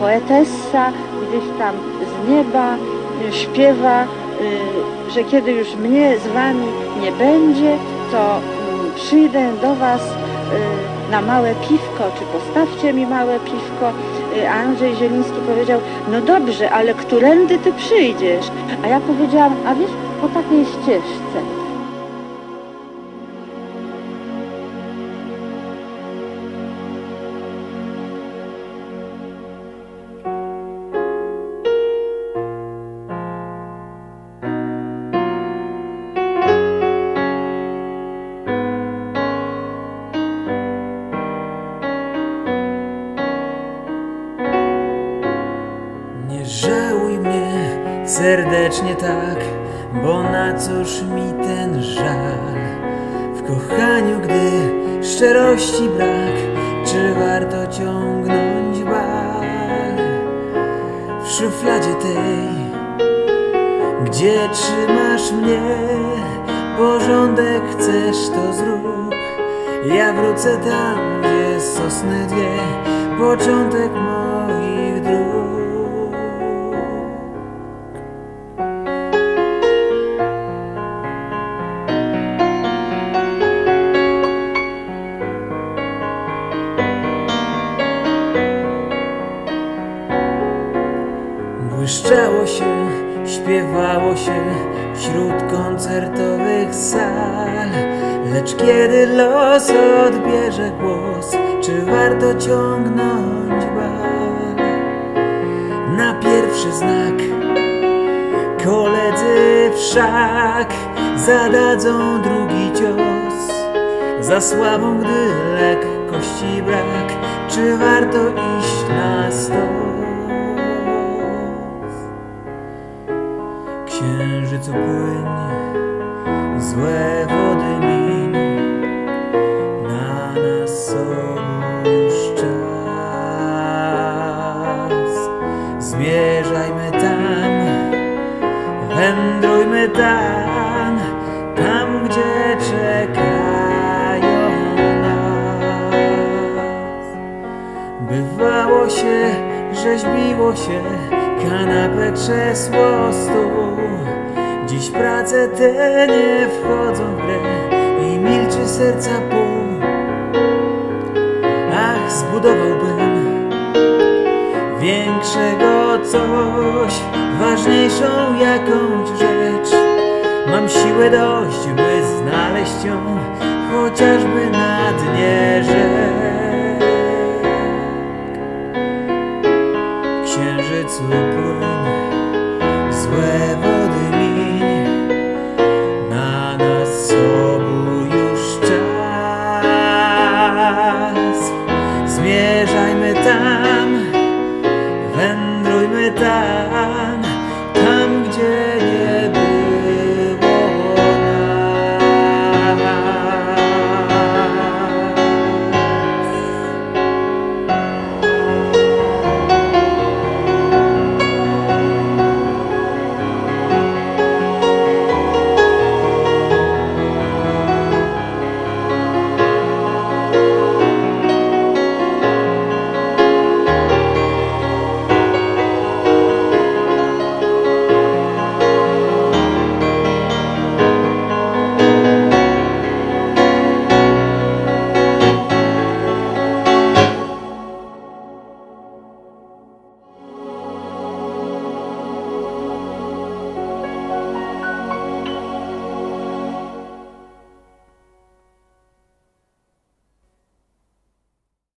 poetessa gdzieś tam z nieba y, śpiewa, y, że kiedy już mnie z wami nie będzie, to mm, przyjdę do was y, na małe piwko, czy postawcie mi małe piwko. Y, A Andrzej Zieliński powiedział, no dobrze, ale którędy ty przyjdziesz? A ja powiedziałam, a wiesz, po takiej ścieżce. Nie żałuj mnie serdecznie tak, bo na cóż mi ten żal? W kochaniu, gdy szczerości brak, czy warto ciągnąć bal? W szufladzie tej, gdzie trzymasz mnie, porządek chcesz to zrób. Ja wrócę tam, gdzie sosny dwie, początek moich dróg. Błyszczało się, śpiewało się wśród koncertowych sal. Lecz kiedy los odbierze głos, czy warto ciągnąć bal? Na pierwszy znak koledzy wszak zadadzą drugi cios. Za słabą, gdy lekkości brak, czy warto iść na stos? Księżycu płynie, złe wody min, na nas już czas. Zmierzajmy tam, wędrujmy tam, tam gdzie czekają nas. Bywało się, rzeźbiło się, kanapę, krzesło, stół. Dziś prace te nie wchodzą w grę i milczy serca pół. Ach, zbudowałbym większego coś, ważniejszą jakąś rzecz. Mam siłę dość, by znaleźć ją chociażby na dnie rzek. Księżycu płynie, złe soul.